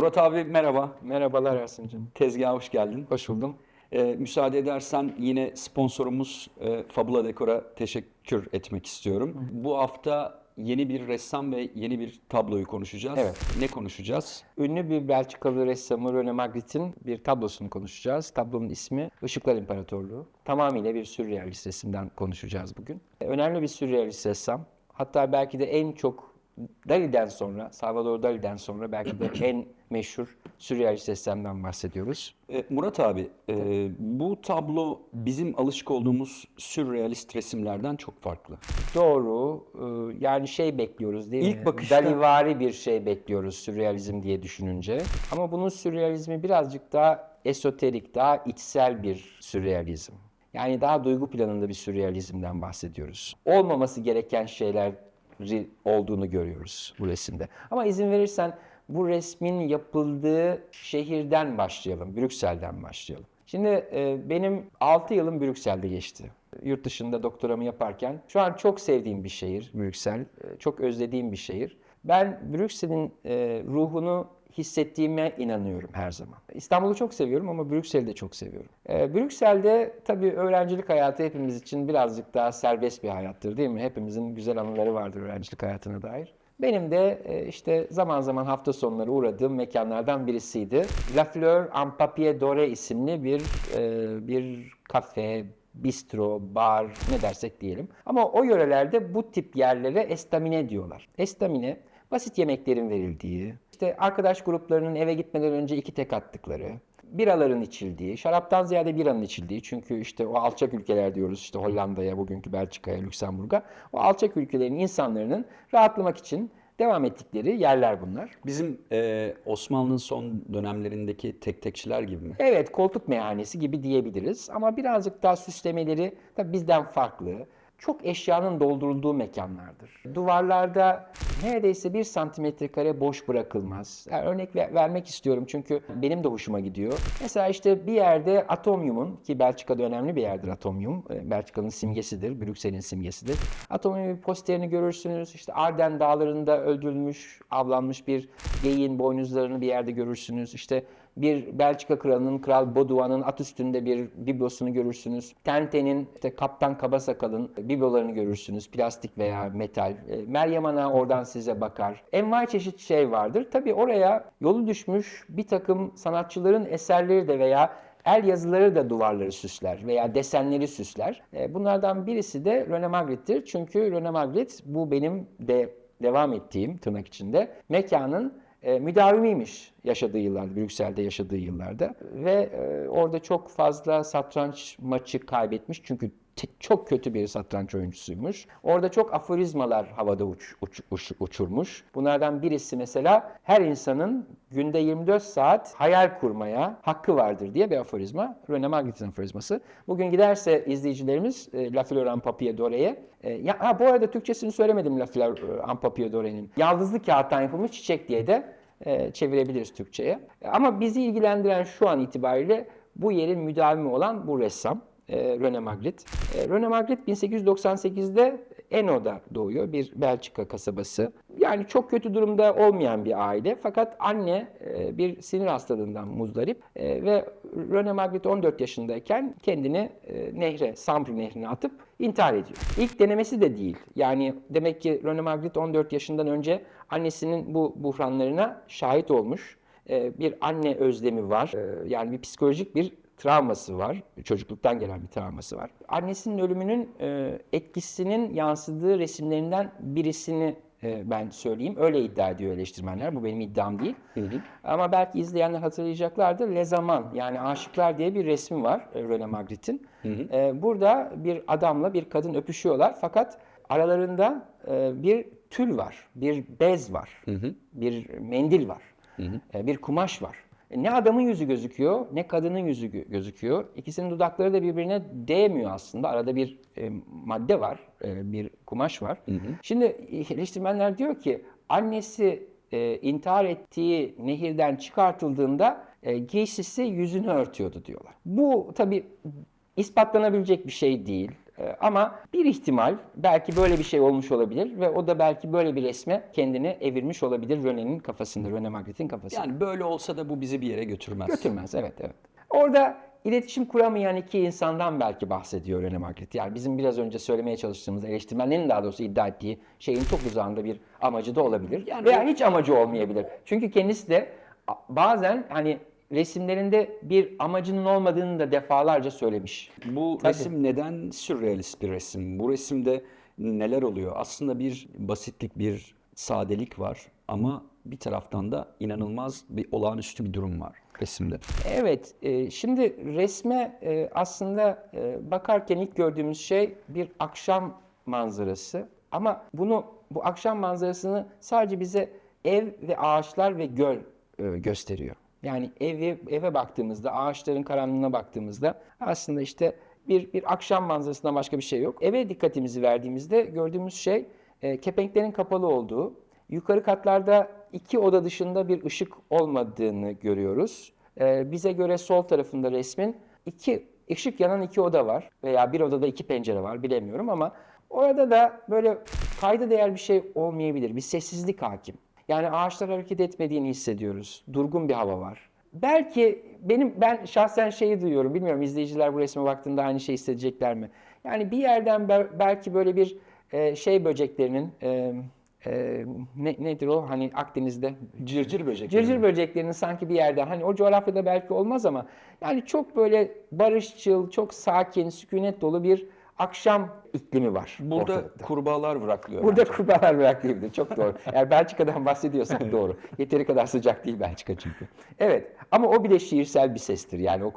Murat abi merhaba. Merhabalar Ersin'cim. Tezgaha hoş geldin. Hoş buldum. Ee, müsaade edersen yine sponsorumuz e, Fabula Dekor'a teşekkür etmek istiyorum. Bu hafta yeni bir ressam ve yeni bir tabloyu konuşacağız. Evet. Ne konuşacağız? Ünlü bir Belçikalı ressamı René Magritte'in bir tablosunu konuşacağız. Tablonun ismi Işıklar İmparatorluğu. Tamamıyla bir sürrealist resimden konuşacağız bugün. Önemli bir sürrealist ressam. Hatta belki de en çok Dali'den sonra, Salvador Dali'den sonra belki de en meşhur sürrealist ressamdan bahsediyoruz. Ee, Murat abi, e, bu tablo bizim alışık olduğumuz sürrealist resimlerden çok farklı. Doğru. Ee, Yani şey bekliyoruz değil mi? İlk bakışta- Dalivari bir şey bekliyoruz sürrealizm diye düşününce. Ama bunun sürrealizmi birazcık daha esoterik, daha içsel bir sürrealizm. Yani daha duygu planında bir sürrealizmden bahsediyoruz. Olmaması gereken şeyler olduğunu görüyoruz bu resimde. Ama izin verirsen bu resmin yapıldığı şehirden başlayalım, Brüksel'den başlayalım. Şimdi e, benim 6 yılım Brüksel'de geçti. Yurt dışında doktoramı yaparken şu an çok sevdiğim bir şehir Brüksel. E, Çok özlediğim bir şehir. Ben Brüksel'in e, ruhunu hissettiğime inanıyorum her zaman. İstanbul'u çok seviyorum ama Brüksel'i de çok seviyorum. E, Brüksel'de tabii öğrencilik hayatı hepimiz için birazcık daha serbest bir hayattır değil mi? Hepimizin güzel anıları vardır öğrencilik hayatına dair. Benim de e, işte zaman zaman hafta sonları uğradığım mekanlardan birisiydi. La Fleur en Papier Doré isimli bir e, bir kafe, bistro, bar ne dersek diyelim. Ama o yörelerde bu tip yerlere estamine diyorlar. Estamine basit yemeklerin verildiği, işte arkadaş gruplarının eve gitmeden önce iki tek attıkları, biraların içildiği, şaraptan ziyade biranın içildiği çünkü işte o alçak ülkeler diyoruz işte Hollanda'ya, bugünkü Belçika'ya, Lüksemburg'a. O alçak ülkelerin insanların rahatlamak için devam ettikleri yerler bunlar. Bizim e, Osmanlı'nın son dönemlerindeki tek tekçiler gibi mi? Evet, koltuk meyhanesi gibi diyebiliriz ama birazcık daha süslemeleri tabii bizden farklı. Çok eşyanın doldurulduğu mekanlardır. Duvarlarda neredeyse bir santimetre kare boş bırakılmaz. Yani örnek ver- vermek istiyorum çünkü benim de hoşuma gidiyor. Mesela işte bir yerde Atomium'un ki Belçika'da önemli bir yerdir Atomium. e, Belçika'nın simgesidir, Brüksel'in simgesidir. Atomium'un bir posterini görürsünüz. İşte Arden dağlarında öldürülmüş, avlanmış bir geyiğin boynuzlarını bir yerde görürsünüz. İşte bir Belçika kralının, Kral Baudouin'ın at üstünde bir biblosunu görürsünüz. Tente'nin, işte Kaptan Kabasakal'ın biblolarını görürsünüz. Plastik veya metal. E, Meryem Ana oradan size bakar. Envai çeşit şey vardır. Tabii oraya yolu düşmüş bir takım sanatçıların eserleri de veya El yazıları da duvarları süsler veya desenleri süsler. E, Bunlardan birisi de René Magritte'tir. Çünkü René Magritte bu benim de devam ettiğim tırnak içinde mekanın e, müdavimiymiş yaşadığı yıllarda, Brüksel'de yaşadığı yıllarda. Ve e, orada çok fazla satranç maçı kaybetmiş çünkü çok kötü bir satranç oyuncusuymuş. Orada çok aforizmalar havada uç, uç- uç- uçurmuş. Bunlardan birisi mesela her insanın günde 24 saat hayal kurmaya hakkı vardır diye bir aforizma. René Magritte'in aforizması. Bugün giderse izleyicilerimiz e, La Fleur en Papier Doré'ye. E, ya, ha, bu arada Türkçesini söylemedim La Fleur en Papier Doré'nin. Yaldızlı kağıttan yapılmış çiçek diye de e, çevirebiliriz Türkçe'ye. Ama bizi ilgilendiren şu an itibariyle bu yerin müdavimi olan bu ressam. E, René Magritte. E, René Magritte 1898'de Eno'da doğuyor. Bir Belçika kasabası. Yani çok kötü durumda olmayan bir aile. Fakat anne e, bir sinir hastalığından muzdarip e, ve René Magritte 14 yaşındayken kendini e, nehre, Sambre nehrine atıp intihar ediyor. İlk denemesi de değil. Yani demek ki René Magritte 14 yaşından önce annesinin bu buhranlarına şahit olmuş. Bir anne özlemi var. Yani bir psikolojik bir travması var. Çocukluktan gelen bir travması var. Annesinin ölümünün e, etkisinin yansıdığı resimlerinden birisini e, ben söyleyeyim. Öyle iddia ediyor eleştirmenler. Bu benim iddiam değil. Ama belki izleyenler hatırlayacaklardır. Le Zaman yani Aşıklar diye bir resmi var e, René Magritte'in. E, burada bir adamla bir kadın öpüşüyorlar fakat aralarında e, bir tül var, bir bez var, bir mendil var, e, bir kumaş var. E, Ne adamın yüzü gözüküyor, ne kadının yüzü gö- gözüküyor. İkisinin dudakları da birbirine değmiyor aslında. Arada bir e, madde var, e, bir kumaş var. Şimdi eleştirmenler diyor ki annesi e, intihar ettiği nehirden çıkartıldığında e, giysisi yüzünü örtüyordu diyorlar. Bu tabii ispatlanabilecek bir şey değil. E, ama bir ihtimal belki böyle bir şey olmuş olabilir ve o da belki böyle bir resme kendini evirmiş olabilir René'nin kafasında, René Magritte'in kafasında. Yani böyle olsa da bu bizi bir yere götürmez. Götürmez, evet evet. Orada iletişim kuramayan iki insandan belki bahsediyor René Magritte. Yani bizim biraz önce söylemeye çalıştığımız, eleştirmenlerin daha doğrusu iddia ettiği şeyin çok uzağında bir amacı da olabilir. Yani Veya hiç amacı olmayabilir. Çünkü kendisi de bazen hani resimlerinde bir amacının olmadığını da defalarca söylemiş. Bu resim neden sürrealist bir resim? Bu resimde neler oluyor? Aslında bir basitlik, bir sadelik var ama bir taraftan da inanılmaz bir olağanüstü bir durum var resimde. Evet, e, şimdi resme e, aslında e, bakarken ilk gördüğümüz şey bir akşam manzarası. Ama bunu bu akşam manzarasını sadece bize ev ve ağaçlar ve göl e, gösteriyor. Yani eve eve baktığımızda, ağaçların karanlığına baktığımızda aslında işte bir bir akşam manzarasından başka bir şey yok. Eve dikkatimizi verdiğimizde gördüğümüz şey e, kepenklerin kapalı olduğu, yukarı katlarda iki oda dışında bir ışık olmadığını görüyoruz. Ee, bize göre sol tarafında resmin iki ışık yanan iki oda var veya bir odada iki pencere var bilemiyorum ama orada da böyle kayda değer bir şey olmayabilir. Bir sessizlik hakim. Yani ağaçlar hareket etmediğini hissediyoruz. Durgun bir hava var. Belki benim ben şahsen şeyi duyuyorum. Bilmiyorum izleyiciler bu resme baktığında aynı şey hissedecekler mi? Yani bir yerden bel- belki böyle bir e, şey böceklerinin e, e, ne, nedir o hani Akdeniz'de Cırcır böcek. Cırcır böceklerinin sanki bir yerden hani o coğrafyada belki olmaz ama yani çok böyle barışçıl, çok sakin, sükunet dolu bir akşam iklimi var Burada ortalıkta. kurbağalar bıraklıyor. Burada kurbağalar bırakılabilir. Çok doğru. Eğer Belçika'dan bahsediyorsak doğru. Yeteri kadar sıcak değil Belçika çünkü. Evet ama o bile şiirsel bir sestir. Yani o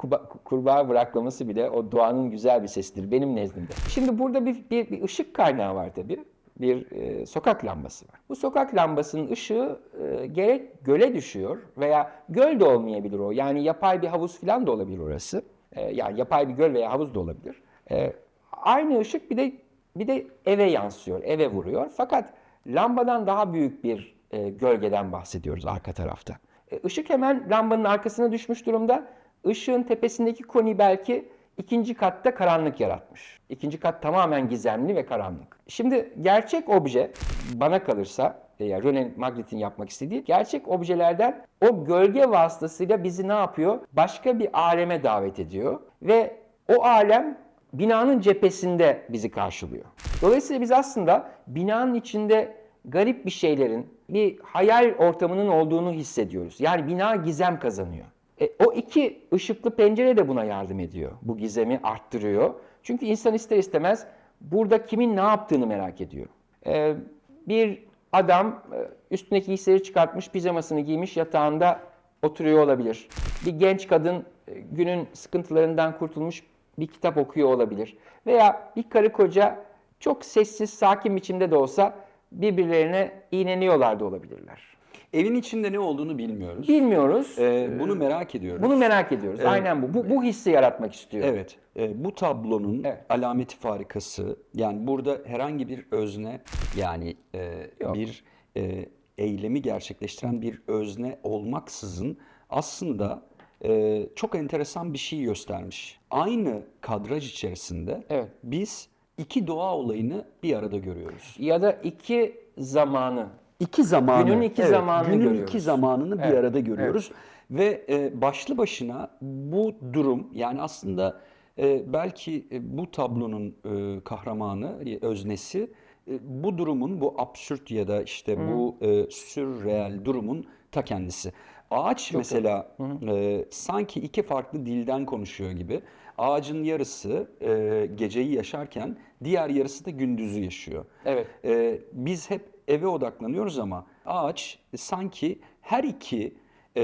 kurbağa bıraklaması bile o doğanın güzel bir sesidir benim nezdimde. Şimdi burada bir, bir, bir ışık kaynağı var tabii. Bir e, sokak lambası var. Bu sokak lambasının ışığı e, gerek göle düşüyor veya göl de olmayabilir o. Yani yapay bir havuz falan da olabilir orası. E, yani yapay bir göl veya havuz da olabilir. E, aynı ışık bir de bir de eve yansıyor, eve vuruyor. Fakat lambadan daha büyük bir e, gölgeden bahsediyoruz arka tarafta. E, ışık hemen lambanın arkasına düşmüş durumda. Işığın tepesindeki koni belki ikinci katta karanlık yaratmış. İkinci kat tamamen gizemli ve karanlık. Şimdi gerçek obje bana kalırsa veya René Magritte'in yapmak istediği gerçek objelerden o gölge vasıtasıyla bizi ne yapıyor? Başka bir aleme davet ediyor ve o alem binanın cephesinde bizi karşılıyor. Dolayısıyla biz aslında binanın içinde garip bir şeylerin, bir hayal ortamının olduğunu hissediyoruz. Yani bina gizem kazanıyor. E, o iki ışıklı pencere de buna yardım ediyor. Bu gizemi arttırıyor. Çünkü insan ister istemez burada kimin ne yaptığını merak ediyor. E, bir adam e, üstündeki giysileri çıkartmış, pijamasını giymiş, yatağında oturuyor olabilir. Bir genç kadın e, günün sıkıntılarından kurtulmuş bir kitap okuyor olabilir. Veya bir karı koca çok sessiz, sakin biçimde de olsa birbirlerine iğneniyorlar da olabilirler. Evin içinde ne olduğunu bilmiyoruz. Bilmiyoruz. Ee, bunu merak ediyoruz. Bunu merak ediyoruz. Aynen bu. bu. Bu hissi yaratmak istiyor. Evet. e, bu tablonun Evet. alameti farikası yani burada herhangi bir özne yani e, Yok. bir e, eylemi gerçekleştiren bir özne olmaksızın aslında e, çok enteresan bir şey göstermiş. Aynı kadraj içerisinde Evet. biz iki doğa olayını bir arada görüyoruz. Ya da iki zamanı. İki zamanı. Günün iki zamanını günün görüyoruz. iki zamanını bir Evet, arada görüyoruz. Ve e, başlı başına bu durum yani aslında e, belki e, bu tablonun e, kahramanı, e, öznesi e, bu durumun, bu absürt ya da işte bu e, sürreel durumun ta kendisi. Ağaç mesela e, sanki iki farklı dilden konuşuyor gibi. Ağacın yarısı e, geceyi yaşarken diğer yarısı da gündüzü yaşıyor. Evet. Ee, biz hep eve odaklanıyoruz ama ağaç sanki her iki e,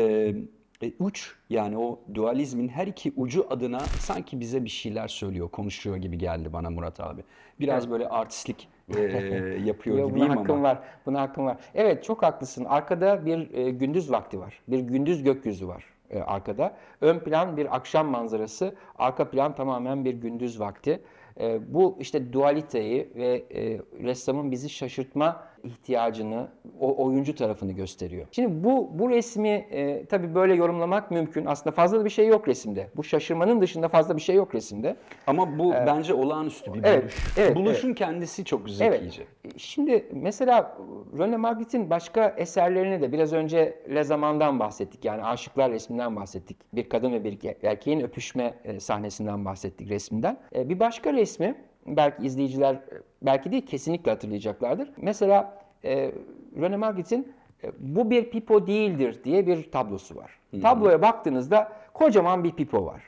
e, uç yani o dualizmin her iki ucu adına sanki bize bir şeyler söylüyor, konuşuyor gibi geldi bana Murat abi. Biraz böyle artistlik e, yapıyor Yo, buna gibiyim hakkım ama. var. Buna hakkım var. Evet çok haklısın. Arkada bir e, gündüz vakti var. Bir gündüz gökyüzü var e, arkada. Ön plan bir akşam manzarası. Arka plan tamamen bir gündüz vakti. E, bu işte dualiteyi ve e, ressamın bizi şaşırtma ihtiyacını, o oyuncu tarafını gösteriyor. Şimdi bu bu resmi e, tabii böyle yorumlamak mümkün. Aslında fazla da bir şey yok resimde. Bu şaşırmanın dışında fazla bir şey yok resimde. Ama bu bence olağanüstü bir Evet, buluş. evet, Buluşun kendisi çok zekice. Evet. Şimdi mesela René Magritte'in başka eserlerini de biraz önce Le Zaman'dan bahsettik. Yani Aşıklar resminden bahsettik. Bir kadın ve bir erkeğin öpüşme e, sahnesinden bahsettik resimden. E, Bir başka resmi belki izleyiciler belki değil kesinlikle hatırlayacaklardır. Mesela e, René Magritte'in e, bu bir pipo değildir diye bir tablosu var. Tabloya baktığınızda kocaman bir pipo var.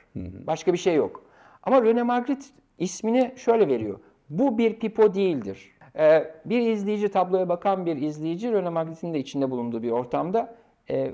Başka bir şey yok. Ama René Magritte ismini şöyle veriyor. Bu bir pipo değildir. Ee, bir izleyici, tabloya bakan bir izleyici René Magritte'in de içinde bulunduğu bir ortamda e,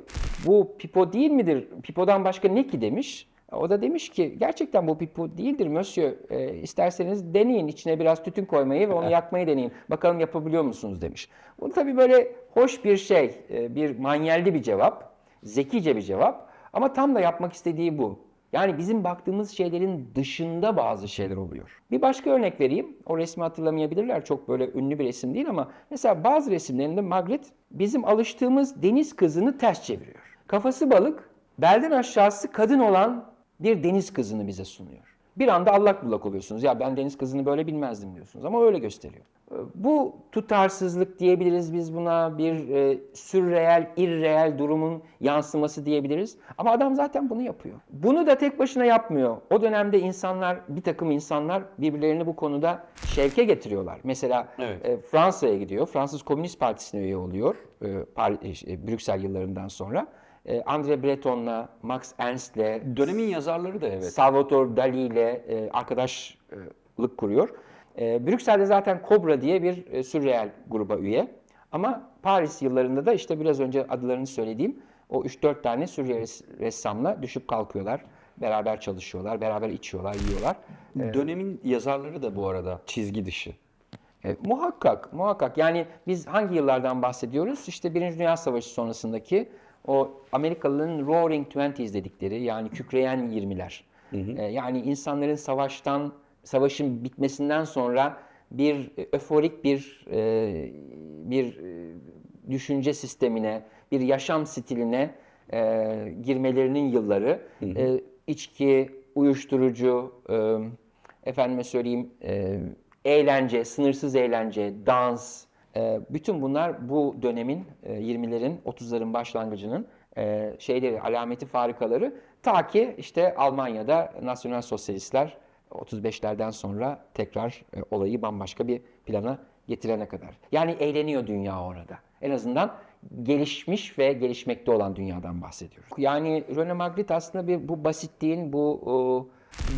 bu pipo değil midir? Pipodan başka ne ki demiş. O da demiş ki gerçekten bu pipo değildir monsieur. E, isterseniz deneyin içine biraz tütün koymayı ve onu yakmayı deneyin. Bakalım yapabiliyor musunuz demiş. Bu tabii böyle hoş bir şey, e, bir manyelli bir cevap, zekice bir cevap. Ama tam da yapmak istediği bu. Yani bizim baktığımız şeylerin dışında bazı şeyler oluyor. Bir başka örnek vereyim. O resmi hatırlamayabilirler. Çok böyle ünlü bir resim değil ama mesela bazı resimlerinde Magritte bizim alıştığımız deniz kızını ters çeviriyor. Kafası balık, belden aşağısı kadın olan bir deniz kızını bize sunuyor. Bir anda allak bullak oluyorsunuz. Ya ben deniz kızını böyle bilmezdim diyorsunuz ama öyle gösteriyor. Bu tutarsızlık diyebiliriz biz buna bir e, sürreel, irreel durumun yansıması diyebiliriz. Ama adam zaten bunu yapıyor. Bunu da tek başına yapmıyor. O dönemde insanlar, bir takım insanlar birbirlerini bu konuda şevke getiriyorlar. Mesela Evet. e, Fransa'ya gidiyor. Fransız Komünist Partisi'ne üye oluyor. E, Par- e, Brüksel yıllarından sonra. E, André Breton'la, Max Ernst'le, Dönemin yazarları da evet. Salvador Dali ile e, arkadaşlık kuruyor. E, Brüksel'de zaten Cobra diye bir e, sürreel gruba üye. Ama Paris yıllarında da işte biraz önce adlarını söylediğim o 3-4 tane sürrealist ressamla düşüp kalkıyorlar. Beraber çalışıyorlar, beraber içiyorlar, yiyorlar. Dönemin yazarları da bu arada çizgi dışı. E, muhakkak, muhakkak. Yani biz hangi yıllardan bahsediyoruz? İşte Birinci Dünya Savaşı sonrasındaki o Amerikalıların Roaring Twenties dedikleri yani kükreyen 20'ler. E, yani insanların savaştan, savaşın bitmesinden sonra bir e, öforik bir e, bir e, düşünce sistemine, bir yaşam stiline e, girmelerinin yılları. E, içki, uyuşturucu, e, efendime söyleyeyim e, eğlence, sınırsız eğlence, dans, bütün bunlar bu dönemin e, 20'lerin, 30'ların başlangıcının e, şeyleri, alameti farikaları. Ta ki işte Almanya'da nasyonel sosyalistler 35'lerden sonra tekrar e, olayı bambaşka bir plana getirene kadar. Yani eğleniyor dünya orada. En azından gelişmiş ve gelişmekte olan dünyadan bahsediyoruz. Yani René Magritte aslında bir bu basitliğin, bu o,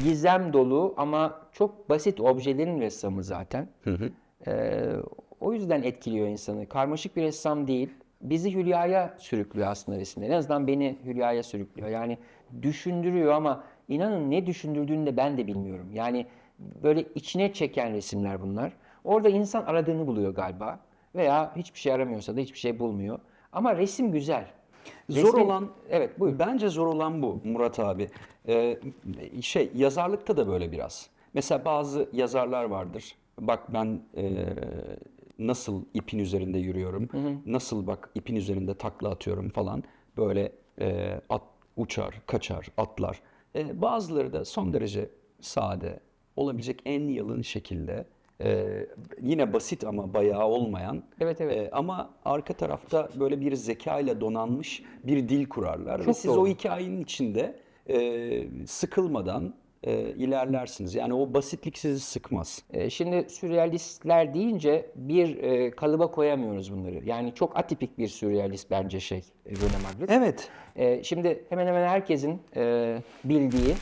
gizem dolu ama çok basit objelerin ressamı zaten. Ee, o yüzden etkiliyor insanı. Karmaşık bir ressam değil. Bizi hülyaya sürüklüyor aslında resimler. En azından beni hülyaya sürüklüyor. Yani düşündürüyor ama inanın ne düşündürdüğünü de ben de bilmiyorum. Yani böyle içine çeken resimler bunlar. Orada insan aradığını buluyor galiba. Veya hiçbir şey aramıyorsa da hiçbir şey bulmuyor. Ama resim güzel. Zor Resmin- olan Evet buyur. Bence zor olan bu Murat abi. Ee, şey yazarlıkta da böyle biraz. Mesela bazı yazarlar vardır. Bak ben e, nasıl ipin üzerinde yürüyorum. Nasıl bak ipin üzerinde takla atıyorum falan. Böyle e, at, uçar, kaçar, atlar. E, bazıları da son derece sade, olabilecek en yalın şekilde e, yine basit ama bayağı olmayan Evet, evet. e, ama arka tarafta böyle bir zeka ile donanmış bir dil kurarlar. Ve Çok siz doğru. o hikayenin içinde e, sıkılmadan e, ilerlersiniz. Yani o basitlik sizi sıkmaz. Ee, Şimdi sürrealistler deyince bir e, kalıba koyamıyoruz bunları. Yani çok atipik bir sürrealist bence şey e, René Magritte. Evet. Ee, şimdi hemen hemen herkesin e, bildiği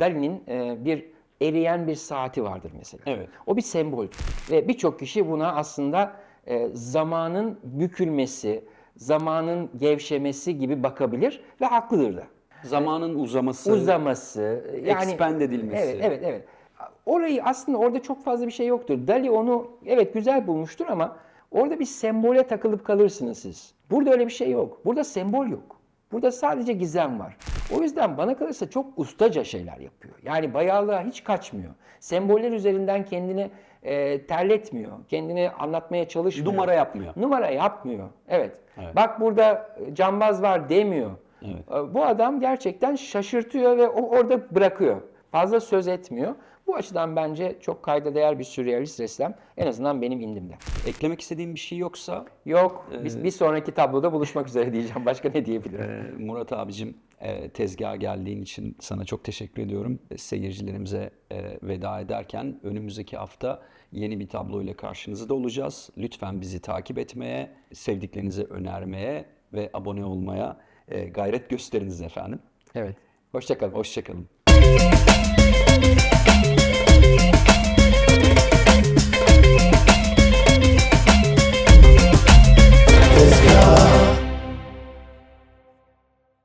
Dali'nin e, bir eriyen bir saati vardır mesela. Evet. O bir sembol. Ve birçok kişi buna aslında e, zamanın bükülmesi, zamanın gevşemesi gibi bakabilir ve haklıdır da. Zamanın uzaması, Uzaması, yani expand edilmesi. Evet, evet, evet. Orayı aslında orada çok fazla bir şey yoktur. Dali onu evet güzel bulmuştur ama orada bir sembole takılıp kalırsınız siz. Burada öyle bir şey yok. Burada sembol yok. Burada sadece gizem var. O yüzden bana kalırsa çok ustaca şeyler yapıyor. Yani bayağılığa hiç kaçmıyor. Semboller üzerinden kendini e, terletmiyor. Kendini anlatmaya çalışmıyor. Numara yapmıyor. Numara yapmıyor. Evet. Evet. Bak burada cambaz var demiyor. Evet. E, Bu adam gerçekten şaşırtıyor ve o orada bırakıyor. Fazla söz etmiyor. Bu açıdan bence çok kayda değer bir sürrealist ressam. En azından benim indimde. Eklemek istediğim bir şey yoksa Yok, Ee, biz bir sonraki tabloda buluşmak üzere diyeceğim. Başka ne diyebilirim? e, Murat abicim e, tezgaha geldiğin için sana çok teşekkür ediyorum. E, Seyircilerimize e, veda ederken önümüzdeki hafta yeni bir tablo ile karşınızda olacağız. Lütfen bizi takip etmeye, sevdiklerinize önermeye ve abone olmaya e, gayret gösteriniz efendim. Evet. Hoşçakalın. Hoşçakalın.